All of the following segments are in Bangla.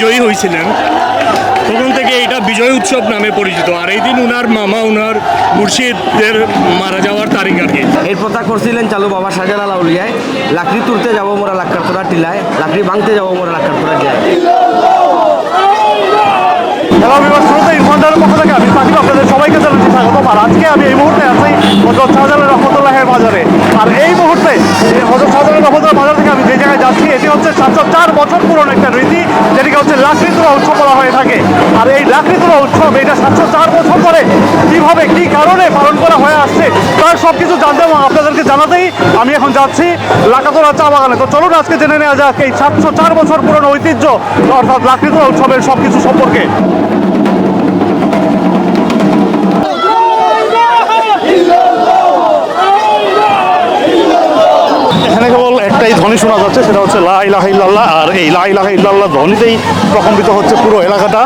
বিজয়ী হয়েছিলেন। তখন থেকে এটা বিজয় উৎসব নামে পরিচিত। আর এই দিন উনার মামা, উনার মুর্শিদের মারা যাওয়ার তারিখ আর কি। এই প্রথা করছিলেন চালু বাবা শাহজালাল আউলিয়ায়। লাকড়ি তুলতে যাব মোরা লাক্কার তোরা টিলায়, লাকড়ি ভাঙতে যাব মোরা লাক্কার তোরা হ্যালো বিভাগ শুরুতে ইরফানদারের পক্ষ থেকে আমি সাকিব আপনাদের সবাইকে জানাচ্ছি স্বাগতম আর আজকে আমি এই মুহূর্তে আছি হজরত শাহজালাল রহমতুল্লাহের বাজারে। আর এই মুহূর্তে হজরত শাহজালাল রহমতুল্লাহ বাজার থেকে আমি যে জায়গায় যাচ্ছি, এটি হচ্ছে সাতশো চার বছর পুরনো একটা রীতি, যেটিকে হচ্ছে লাকড়ি তোলা উৎসব বলা হয়ে থাকে। আর এই লাকড়ি তোলা উৎসব, এটা সাতশো চার বছর পরে কীভাবে, কি কারণে পালন করা হয়ে আসছে, তার সব কিছু জানতে এবং আপনাদেরকে জানাতেই আমি এখন যাচ্ছি লাকাতোরা চা বাগানে। তো চলুন আজকে জেনে নেওয়া যাক এই সাতশো চার বছর পুরনো ঐতিহ্য, অর্থাৎ লাকড়ি তোলা উৎসবের সব কিছু সম্পর্কে। এখানে কেবল একটাই ধ্বনি শোনা যাচ্ছে সেটা হচ্ছে লা ইলাহা ইল্লাল্লাহ আর এই লা ইলাহা ইল্লাল্লাহ ধ্বনিতেই প্রকম্পিত হচ্ছে পুরো এলাকাটা।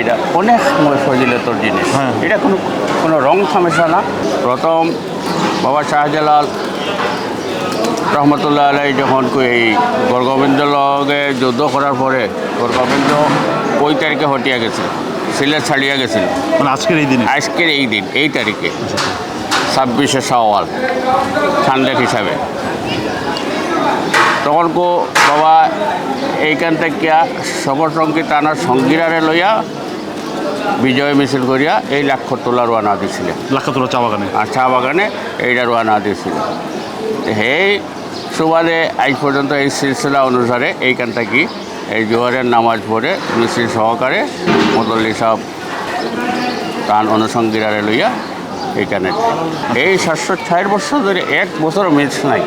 এটা অনেক সময় ফজিলতর জিনিস। হ্যাঁ। এটা কোনো কোনো রং থামেশা না। প্রথম বাবা শাহজালাল রহমতুল্লাহ আলাই যখন এই গড়গোবিন্দ লগে যুদ্ধ করার পরে গড়গোবিন্দ ওই তারিখে হটিয়া গেছিল? সিলেট ছাড়িয়া গেছিল। মানে আজকের এই দিন? আজকের এই দিন এই তারিখে। ছাব্বিশে সওয়াল ঠান্ডাক হিসাবে। তখন কো বাবা এইখান থেকে সবর সঙ্গী টানার সঙ্গীরারে লইয়া বিজয় মিছিল করিয়া এই লাক্ষর তোলা রোয়ানা দিছিলেন। লাখাতোরা চা বাগানে? আর চা বাগানে এইটা রোয়ানা দিয়েছিল সেই সুবাদে আজ পর্যন্ত এই সিলসিলা অনুসারে এইখান থেকে এই জোহরের নামাজ পড়ে মিছিল সহকারে মতল্লি সব তান অনুসঙ্গীরারে লইয়া এইখানে এই সাতশো ষাট বছর ধরে এক বছর মিস নাই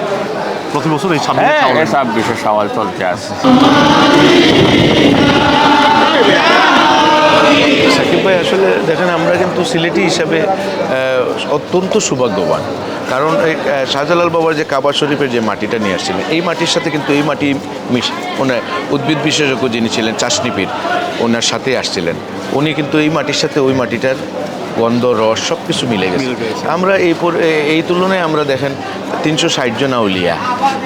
প্রতি বছর হ্যাঁ এই ছাব্বিশে সওয়াল চলতে আছে সাকিব ভাই আসলে দেখেন আমরা কিন্তু সিলেটি হিসাবে অত্যন্ত সৌভাগ্যবান। কারণ এই শাহজালাল বাবার যে কাবা শরীফের যে মাটিটা নিয়ে আসছিলেন এই মাটির সাথে কিন্তু এই মাটি মিশ ওনার উদ্ভিদ বিশেষজ্ঞ যিনি ছিলেন চাষনিপির ওনার সাথে আসছিলেন। উনি কিন্তু এই মাটির সাথে ওই মাটিটার গন্ধ রস সব কিছু মিলে গেছে। আমরা এই পর- এই তুলনায় আমরা দেখেন তিনশো ষাট জন আউলিয়া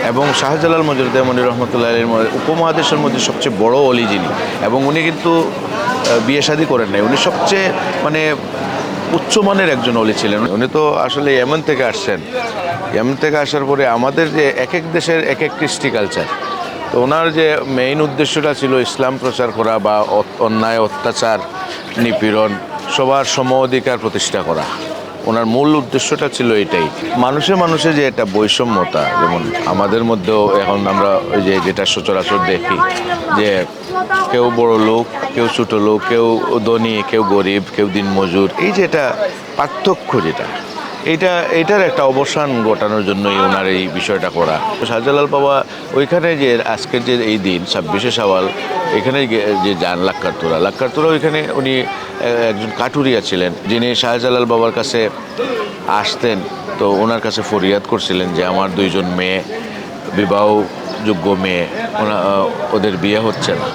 এবং শাহজালাল মজরুদ্দাহ মনির রহমতুল্লাহ আলীর উপমহাদেশের মধ্যে সবচেয়ে বড় অলি যিনি। এবং উনি কিন্তু বিয়ে শাদী করেন নাই। উনি সবচেয়ে মানে উচ্চমানের একজন অলি ছিলেন। উনি তো আসলে এমন থেকে আসছেন। এমন থেকে আসার পরে আমাদের যে এক এক দেশের এক এক কৃষ্টি কালচার তো ওনার যে মেইন উদ্দেশ্যটা ছিল ইসলাম প্রচার করা বা অন্যায়, অত্যাচার, নিপীড়ন, সবার সম অধিকার প্রতিষ্ঠা করা। ওনার মূল উদ্দেশ্যটা ছিল এটাই। মানুষে মানুষে যে একটা বৈষম্যতা, যেমন আমাদের মধ্যেও এখন আমরা ওই যে যেটা সচরাচর দেখি যে কেউ বড় লোক, কেউ ছোট লোক, কেউ ধনী, কেউ গরিব, কেউ দিনমজুর এই যে এটা পার্থক্য যেটা এইটা এটার একটা অবসান ঘটানোর জন্যই ওনার এই বিষয়টা করা। শাহজালাল বাবা, ওইখানে যে আজকের যে এই দিন, ছাব্বিশে সওয়াল এখানে যে যান লাক্কারতোরা লাক্কারতোরা ওইখানে উনি একজন কাটুরিয়া ছিলেন, যিনি শাহজালাল বাবার কাছে আসতেন, তো ওনার কাছে ফরিয়াদ করছিলেন যে, আমার দুইজন মেয়ে বিবাহযোগ্য মেয়ে, ওনা ওদের বিয়ে হচ্ছে না।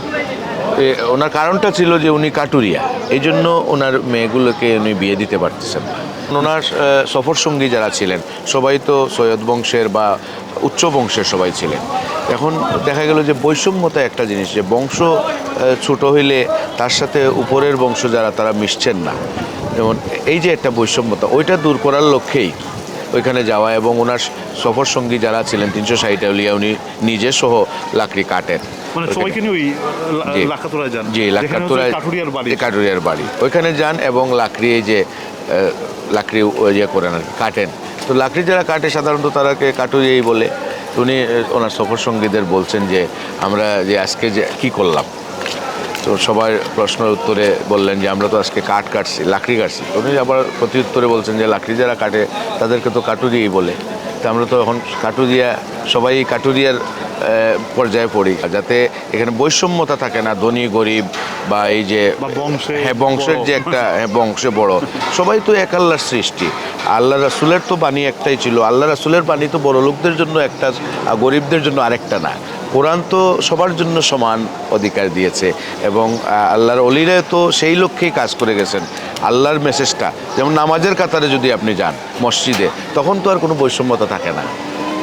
ওনার কারণটা ছিল যে উনি কাটুরিয়া, এই জন্য ওনার মেয়েগুলোকে উনি বিয়ে দিতে পারতেছেন না। ওনার সফর সঙ্গী যারা ছিলেন, সবাই তো সৈয়দ বংশের বা উচ্চ বংশের সবাই ছিলেন। এখন দেখা গেল যে বৈষম্যতা একটা জিনিস, যে বংশ ছোট হইলে তার সাথে উপরের বংশ যারা, তারা মিশছেন না। যেমন এই যে একটা বৈষম্যতা, ওইটা দূর করার লক্ষ্যেই ওইখানে যাওয়া এবং ওনার সফর সঙ্গী যারা ছিলেন তিনশো ষাট আউলিয়া উনি নিজে সহ লাকড়ি কাটেন। মানে জি। কাটুরিয়ার বাড়ি। ওইখানে যান এবং লাকড়ি এই যে লাকড়ি ইয়ে করেন আর কাটেন। তো লাকড়ি যারা কাটে সাধারণত তারাকে কাটুরিয়াই বলে। উনি ওনার সফর সঙ্গীদের বলছেন যে আমরা যে আজকে যে কী করলাম? তো সবাই প্রশ্নের উত্তরে বললেন যে আমরা তো আজকে কাঠ কাটছি লাকড়ি কাটছি। উনি আবার প্রতি উত্তরে বলছেন যে লাকড়ি যারা কাটে তাদেরকে তো কাটুরিয়াই বলে। তো আমরা তো এখন কাটুরিয়া সবাই কাটুরিয়ার পর্যায়ে পড়ি। যাতে এখানে বৈষম্যতা থাকে না ধনী গরিব বা এই যে হ্যাঁ বংশের যে একটা হ্যাঁ, বংশে বড়। সবাই তো এক আল্লাহর সৃষ্টি। আল্লাহ রাসুলের তো বাণী একটাই ছিল। আল্লাহ রাসুলের বাণী তো বড় লোকদের জন্য একটা গরিবদের জন্য আরেকটা না। কোরআন তো সবার জন্য সমান অধিকার দিয়েছে এবং আল্লাহর অলিরা তো সেই লক্ষ্যেই কাজ করে গেছেন। আল্লাহর মেসেজটা যেমন নামাজের কাতারে যদি আপনি যান মসজিদে, তখন তো আর কোনো বৈষম্যতা থাকে না।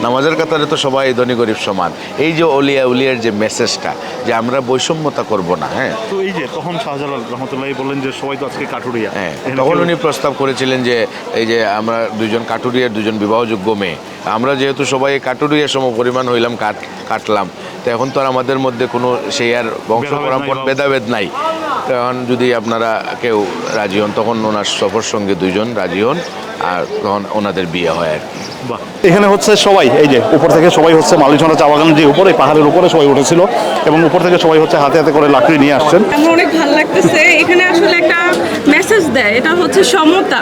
নামাজের কাতারে তো সবাই ধনী গরিব সমান। এই যে অলিয়া উলিয়ার যে মেসেজটা যে আমরা বৈষম্যতা করব না হ্যাঁ? তো এই যে তখন শাহজালাল রহমতুল্লাহ বললেন যে সবাই তো আজকে কাঠুরিয়া। হ্যাঁ তখন উনি প্রস্তাব করেছিলেন যে এই যে আমরা দুজন কাটুরিয়ার দুজন বিবাহযোগ্য মেয়ে। আমরা যেহেতু সবাই কাটুরিয়ার সম পরিমাণ হইলাম কাট কাটলাম। তো এখন তো আর আমাদের মধ্যে কোনো সেই আর বংশ পরম্পর ভেদাভেদ নাই। তখন যদি আপনারা কেউ রাজি হন তখন ওনার সফর সঙ্গে দুইজন রাজি হন আর তখন ওনাদের বিয়ে হয় আর কি। বাহ। এখানে হচ্ছে সবাই এই যে উপর থেকে সবাই হচ্ছে মালিচনা চা বাগান যে উপরে পাহাড়ের উপরে সবাই উঠেছিল এবং উপর থেকে সবাই হচ্ছে হাতে হাতে করে লাকড়ি নিয়ে আসছেন। আমার অনেক ভালো লাগতেছে। এখানে আসলে একটা দেয় এটা হচ্ছে সমতা।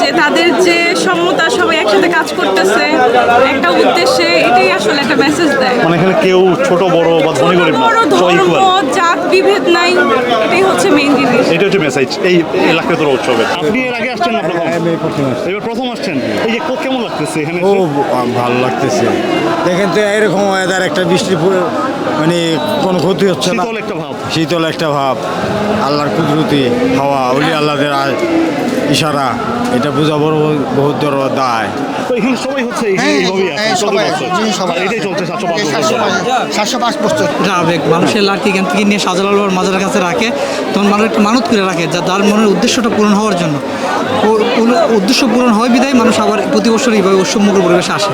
যে তাদের যে সমতা সবাই একসাথে কাজ করতেছে একটা উদ্দেশ্যে এটাই আসলে একটা মেসেজ দেয়। মানে এখানে কেউ ছোট বড় বা ধনী গরিব না বড় ধর্ম জাত বিভেদ নাই এটাই হচ্ছে মেইন জিনিস। এটা হচ্ছে মেসেজ এই লাকড়ি তোর উৎসবে। আপনি এর আগে আসছেন না প্রথম? এবার প্রথম আসছেন? এই যে কো- কেমন লাগতেছে এখানে? খুব ভালো লাগতেছে। দেখেন তো এরকম ওয়েদার একটা বৃষ্টি মানে কোনো ক্ষতি হচ্ছে না। শীতল একটা ভাব। শীতল একটা ভাব। আল্লাহর কুদরতি হাওয়া উলি আল্লাহদের আ- ইশারা এটা বোঝা বড় বহুত বড় দায়। তো এখানে সবাই হচ্ছে এই- হ্যাঁ, এইভাবেই আছে হ্যাঁ, চোদ্দ সবাই আছে, জি, সবাই এটাই আছে। চলছে সাতশো পাঁচ বছর। সাতশো ধরে। পাঁচ- সাতশো পাঁচ বছর। এটা আবেগ মানুষের লাঠি থেকে নিয়ে বাবার মাজারের কাছে রাখে তখন মানুষ একটা মানত করে রাখে যা তার মনের উদ্দেশ্যটা পূরণ হওয়ার জন্য। উদ্দেশ্য পূরণ হয় বিদায় মানুষ আবার প্রতি বছর এইভাবে উৎসবমুখর পরিবেশে আসে।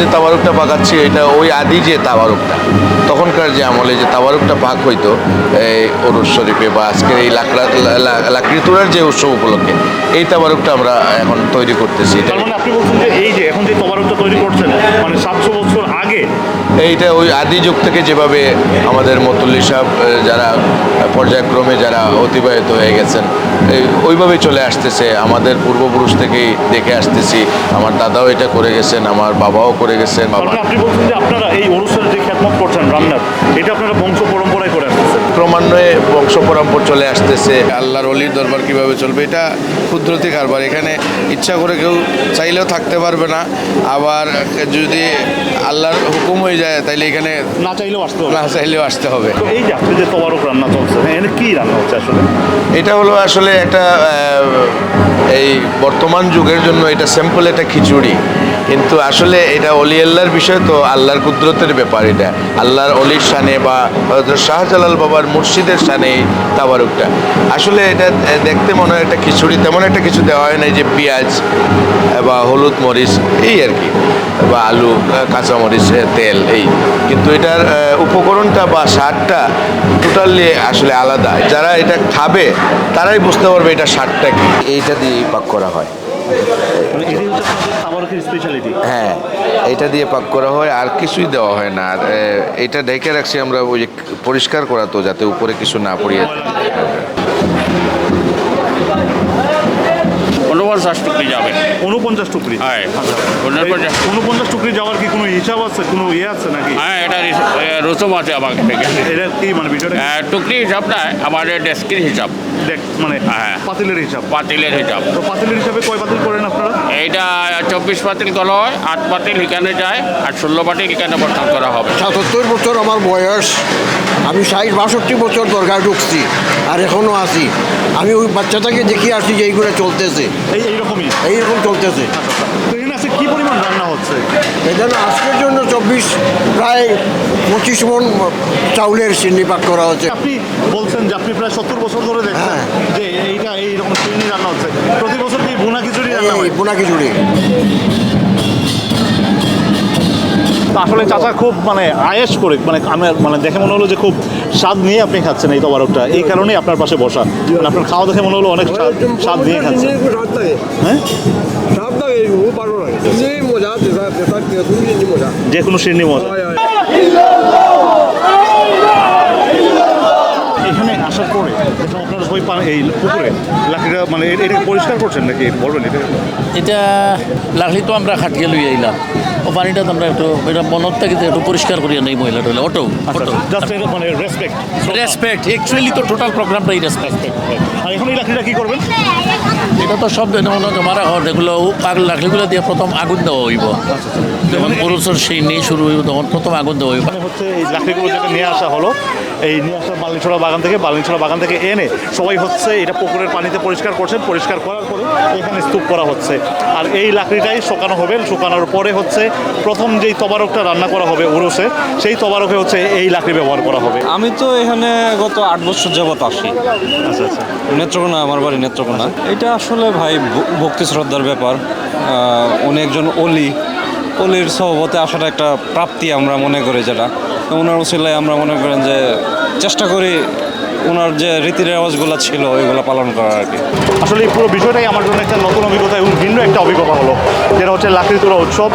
যে তাবারুকটা পাকাচ্ছি, এটা ওই আদি যে তাবারুকটা, তখনকার যে আমলে যে তাবারুকটা পাক হইতো, এই অরুজ শরীফে বা আজকের এই লাকড়া লাকড়ি তোলার যে উৎসব উপলক্ষে, এই তাবারুকটা আমরা এখন তৈরি করতেছি। মানে আপনি বলছেন যে এই যে এখন তৈরি করছেন। মানে সাতশো বছর আগে। এইটা ওই আদি যুগ থেকে যেভাবে আমাদের মতুল্লি সাহেব যারা পর্যায়ক্রমে যারা অতিবাহিত হয়ে গেছেন এই ওইভাবেই চলে আসতেছে। আমাদের পূর্বপুরুষ থেকেই দেখে আসতেছি। আমার দাদাও এটা করে গেছেন আমার বাবাও করে গেছেন বাবা আপনি বলছেন যে আপনারা এই অনুষ্ঠানে যে খ্যাতমত করছেন রান্নার এটা আপনারা বংশ পরম্পরায় করে ক্রমান্বয়ে বংশ পরম্পর চলে আসতেছে। আল্লাহর অলির দরবার কীভাবে চলবে এটা ক্ষুদ্রতি কারবার। এখানে ইচ্ছা করে কেউ চাইলেও থাকতে পারবে না। আবার যদি আল্লাহর হুকুম হয়ে যায় তাইলে এখানে না চাইলেও আসতে হবে। না চাইলেও আসতে হবে। এই যে আপনি যে তবারক রান্না চলছে এখানে কি রান্না হচ্ছে আসলে? এটা হলো আসলে একটা এই বর্তমান যুগের জন্য এটা সিম্পল একটা খিচুড়ি। কিন্তু আসলে এটা অলি আল্লাহর বিষয় তো আল্লাহর কুদরতের ব্যাপার এটা। আল্লাহর অলির শানে বা শাহজালাল বাবার মুর্শিদের এই তাবারুকটা। আসলে এটা দেখতে মনে হয় একটা খিচুড়ি, তেমন একটা কিছু দেওয়া হয় না যে পেঁয়াজ বা হলুদ মরিচ, এই আর কি, বা আলু কাঁচামরিচ তেল, এই। কিন্তু এটার উপকরণটা বা স্বাদটা টোটালি আসলে আলাদা। যারা এটা খাবে, তারাই বুঝতে পারবে এটা স্বাদটা কি। এইটা দিয়ে পাক করা হয়। মানে স্পেশালিটি হ্যাঁ এটা দিয়ে পাক করা হয় আর কিছুই দেওয়া হয় না। আর এটা ঢেকে রাখছি আমরা ওই পরিষ্কার করা তো যাতে উপরে কিছু না পড়িয়ে উনপঞ্চাশ টুকরি যাবে। উনপঞ্চাশ টুকরি? হ্যাঁ, আচ্ছা। উনপঞ্চাশ। উনপঞ্চাশ টুকরি যাওয়ার কি কোনো হিসাব আছে? কোনো ইয়ে আছে নাকি? হ্যাঁ এটা রসুম আছে আমার থেকে। এটা কি মানে বিষয়টা? টুকরি হিসাব না আমাদের ডেস্কির হিসাব। দেখ মানে হ্যাঁ। পাতিলের হিসাব। পাতিলের হিসাব। তো পাতিলের হিসাবে কয় পাতিল করেন আপনারা? এইটা চব্বিশ পাতিল কল হয় আট পাতিল এখানে যায় আর ষোলো পাতিল এখানে বর্তমান করা হবে। সাতাত্তর বছর আমার বয়স আমি ষাট বাষট্টি বছর দরকার ঢুকছি আর এখনও আছি। আমি ওই বাচ্চাটাকে দেখি আসছি যে এইগুলো চলতেছে। এই এইরকমই। এইরকম চলতেছে। আছে কি পরিমাণ রান্না হচ্ছে? এখানে আজকের জন্য চব্বিশ প্রায় পঁচিশ মন চাউলের চিনি পাক করা হচ্ছে। আপনি বলছেন যে আপনি প্রায় সত্তর বছর ধরে দেখছেন হ্যাঁ। যে এইটা এইরকম চিনি রান্না হচ্ছে। প্রতি বছর কি ভুনা খিচুড়ি রান্না হয়? বোনা খিচুড়ি। আসলে চাচা খুব মানে আয়েস করে মানে আমি মানে দেখে মনে হলো যে খুব স্বাদ নিয়ে আপনি খাচ্ছেন এই তবারকটা। এই কারণেই আপনার পাশে বসা। মানে আপনার খাওয়া দেখে মনে হলো অনেক স্বাদ নিয়ে খাচ্ছেন। হ্যাঁ? যে কোনো শ্রেণি মত এখানে আসার পরে পা- এই পুকুরে? লাকড়িটা মানে এটা পরিষ্কার করছেন নাকি? বলবেন এটা এটা লাকড়ি তো আমরা খাটকে লই আইলাম। ও পানিটা তো আমরা একটু এটা মনত থেকে একটু পরিষ্কার করিয়া নেই মহিলা হলে। Auto auto. মানে রেসপেক্ট রেসপেক্ট অ্যাকচুয়ালি তো টোটাল প্রোগ্রামটাই রেসপেক্ট আর এখন এই লাকড়িটা কি করবেন? এটা তো সব মারা হয় এগুলো পাগ লাকড়িগুলো দিয়ে প্রথম আগুন দেওয়া হইব। যখন পুরুষের সেই নিয়ে শুরু হইব তখন প্রথম আগুন দেওয়া হইব। মানে হচ্ছে এই লাকড়িগুলো যেটা নিয়ে আসা হলো এই নিয়ে আসা বালিছড়া বাগান থেকে বালিছড়া বাগান থেকে এনে সবাই সবাই হচ্ছে এটা পুকুরের পানিতে পরিষ্কার করছেন। পরিষ্কার করার পরে এখানে স্তূপ করা হচ্ছে। আর এই লাকড়িটাই শুকানো হবে শুকানোর পরে হচ্ছে প্রথম যেই তবারকটা রান্না করা হবে উরুসে সেই তবারকে হচ্ছে এই লাকড়ি ব্যবহার করা হবে। আমি তো এখানে গত আট বছর যাবত আসি। আচ্ছা আচ্ছা। নেত্রকোনা আমার বাড়ি নেত্রকোনা। এটা আসলে ভাই ভ- ভক্তি শ্রদ্ধার ব্যাপার। উনি একজন অলি। অলির সহবতে আসাটা একটা প্রাপ্তি আমরা মনে করি যেটা। ওনার উচিলায় আমরা মনে করেন যে চেষ্টা করি ওনার যে রীতি রেওয়াজগুলো ছিল, ওইগুলো পালন করার আর কি। আসলে এই পুরো বিষয়টাই আমার জন্য একটা নতুন অভিজ্ঞতা এবং ভিন্ন একটা অভিজ্ঞতা হলো। যেটা হচ্ছে লাকড়ি তোলা উৎসব।